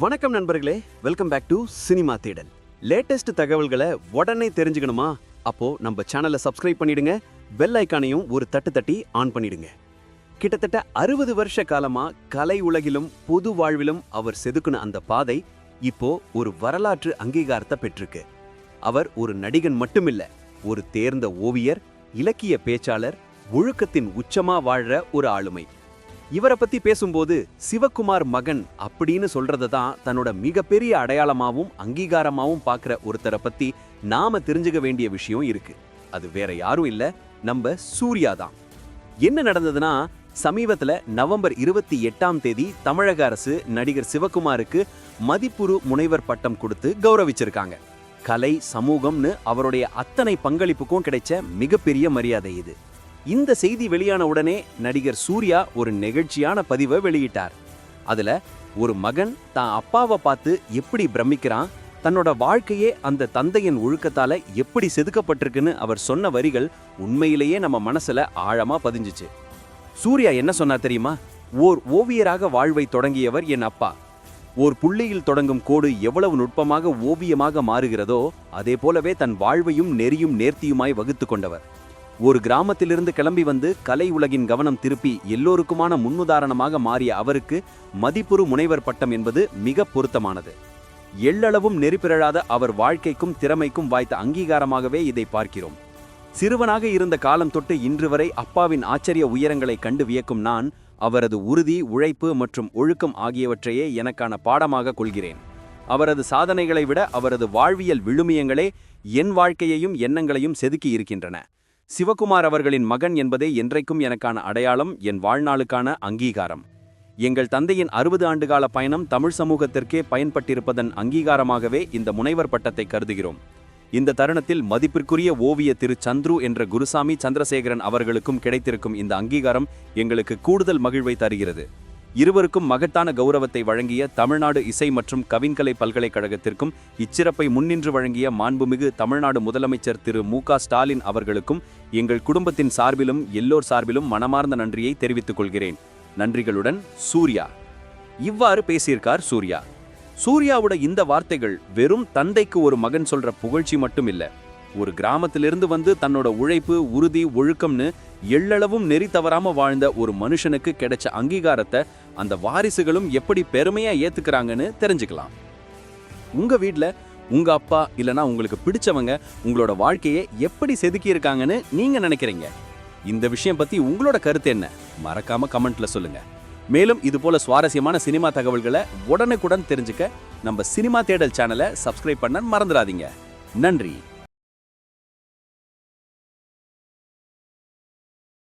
வணக்கம் நண்பர்களே welcome back to cinema தேடல் லேட்டஸ்ட் தகவல்களை உடனே தெரிஞ்சுக்கணுமா? அப்போ நம்ம சேனலை சப்ஸ்கிரைப் பண்ணிடுங்க பெல் ஐக்கானையும் ஒரு தட்டு தட்டி ஆன் பண்ணிடுங்க. கிட்டத்தட்ட அறுபது வருஷ காலமா கலை உலகிலும் பொது வாழ்விலும் அவர் செதுக்குன அந்த பாதை இப்போ ஒரு வரலாற்று அங்கீகாரத்தை பெற்றிருக்கு. அவர் ஒரு நடிகன் மட்டுமில்ல ஒரு தேர்ந்த ஓவியர் இலக்கிய பேச்சாளர் ஒழுக்கத்தின் உச்சமா வாழ்ற ஒரு ஆளுமை. இவரை பத்தி பேசும்போது சிவகுமார் மகன் அப்படின்னு சொல்றத தான் தன்னோட மிகப்பெரிய அடையாளமாவும் அங்கீகாரமாவும் பார்க்குற ஒருத்தரை பத்தி நாம தெரிஞ்சுக்க வேண்டிய விஷயம் இருக்கு. அது வேற யாரும் இல்ல நம்ம சூர்யா தான். என்ன நடந்ததுன்னா சமீபத்துல நவம்பர் இருபத்தி எட்டாம் தேதி தமிழக அரசு நடிகர் சிவகுமாருக்கு மதிப்புரு முனைவர் பட்டம் கொடுத்து கௌரவிச்சிருக்காங்க. கலை சமூகம்னு அவருடைய அத்தனை பங்களிப்புக்கும் கிடைச்ச மிகப்பெரிய மரியாதை இது. இந்த செய்தி வெளியான உடனே நடிகர் சூர்யா ஒரு நெகிழ்ச்சியான பதிவை வெளியிட்டார். அதுல ஒரு மகன் தான் அப்பாவை பார்த்து எப்படி பிரமிக்கிறான் தன்னோட வாழ்க்கையே அந்த தந்தையின் ஒழுக்கத்தால எப்படி செதுக்கப்பட்டிருக்குன்னு அவர் சொன்ன வரிகள் உண்மையிலேயே நம்ம மனசுல ஆழமா பதிஞ்சுச்சு. சூர்யா என்ன சொன்னார் தெரியுமா? ஓர் ஓவியராக வாழ்வை தொடங்கியவர் என் அப்பா. ஓர் புள்ளியில் தொடங்கும் கோடு எவ்வளவு நுட்பமாக ஓவியமாக மாறுகிறதோ அதே போலவே தன் வாழ்வையும் நெறியும் நேர்த்தியுமாய் வகுத்து கொண்டவர். ஒரு கிராமத்திலிருந்து கிளம்பி வந்து கலை உலகின் கவனம் திருப்பி எல்லோருக்குமான முன்னுதாரணமாக மாறிய அவருக்கு மதிப்புறு முனைவர் பட்டம் என்பது மிக பொருத்தமானது. எள்ளளவும் நெறிப்பிரழாத அவர் வாழ்க்கைக்கும் திறமைக்கும் வாய்த்த அங்கீகாரமாகவே இதை பார்க்கிறோம். சிறுவனாக இருந்த காலம் தொட்டு இன்று வரை அப்பாவின் ஆச்சரிய உயரங்களை கண்டு வியக்கும் நான் அவரது உறுதி உழைப்பு மற்றும் ஒழுக்கம் ஆகியவற்றையே எனக்கான பாடமாக கொள்கிறேன். அவரது சாதனைகளை விட அவரது வாழ்வியல் விழுமியங்களே என் வாழ்க்கையையும் எண்ணங்களையும் செதுக்கி இருக்கின்றன. சிவகுமார் அவர்களின் மகன் என்பதே என்றைக்கும் எனக்கான அடையாளம் என் வாழ்நாளுக்கான அங்கீகாரம். எங்கள் தந்தையின் அறுபது ஆண்டுகால பயணம் தமிழ் சமூகத்திற்கே பயன்பட்டிருப்பதன் அங்கீகாரமாகவே இந்த முனைவர் பட்டத்தை கருதுகிறோம். இந்த தருணத்தில் மதிப்பிற்குரிய ஓவிய திரு சந்துரு என்ற குருசாமி சந்திரசேகரன் அவர்களுக்கும் கிடைத்திருக்கும் இந்த அங்கீகாரம் எங்களுக்கு கூடுதல் மகிழ்வை தருகிறது. இருவருக்கும் மகத்தான கௌரவத்தை வழங்கிய தமிழ்நாடு இசை மற்றும் கவின்கலை பல்கலைக்கழகத்திற்கும் இச்சிறப்பை முன்னின்று வழங்கிய மாண்புமிகு தமிழ்நாடு முதலமைச்சர் திரு மு க ஸ்டாலின் அவர்களுக்கும் எங்கள் குடும்பத்தின் சார்பிலும் எல்லோர் சார்பிலும் மனமார்ந்த நன்றியை தெரிவித்துக் கொள்கிறேன். நன்றிகளுடன் சூர்யா. இவ்வாறு பேசியிருக்கார் சூர்யா. சூர்யாவோட இந்த வார்த்தைகள் வெறும் தந்தைக்கு ஒரு மகன் சொல்ற புகழ்ச்சி மட்டும் இல்ல ஒரு கிராமத்திலிருந்து வந்து தன்னோட உழைப்பு உறுதி ஒழுக்கம்னு எள்ளளவும் நெறி தவறாம வாழ்ந்த ஒரு மனுஷனுக்கு கிடைச்ச அங்கீகாரத்தை அந்த வாரிசுகளும் எப்படி பெருமையா ஏத்துக்கிறாங்கன்னு தெரிஞ்சுக்கலாம். உங்க வீட்டில் உங்க அப்பா இல்லனா உங்களுக்கு பிடிச்சவங்க உங்களோட வாழ்க்கையை எப்படி செதுக்கி இருக்காங்கன்னு நீங்க நினைக்கிறீங்க? இந்த விஷயம் பத்தி உங்களோட கருத்து என்ன? மறக்காம கமெண்ட்ல சொல்லுங்க. மேலும் இது போல சுவாரஸ்யமான சினிமா தகவல்களை உடனுக்குடன் தெரிஞ்சுக்க நம்ம சினிமா தேடல் சேனலை சப்ஸ்கிரைப் பண்ண மறந்துடாதீங்க. நன்றி.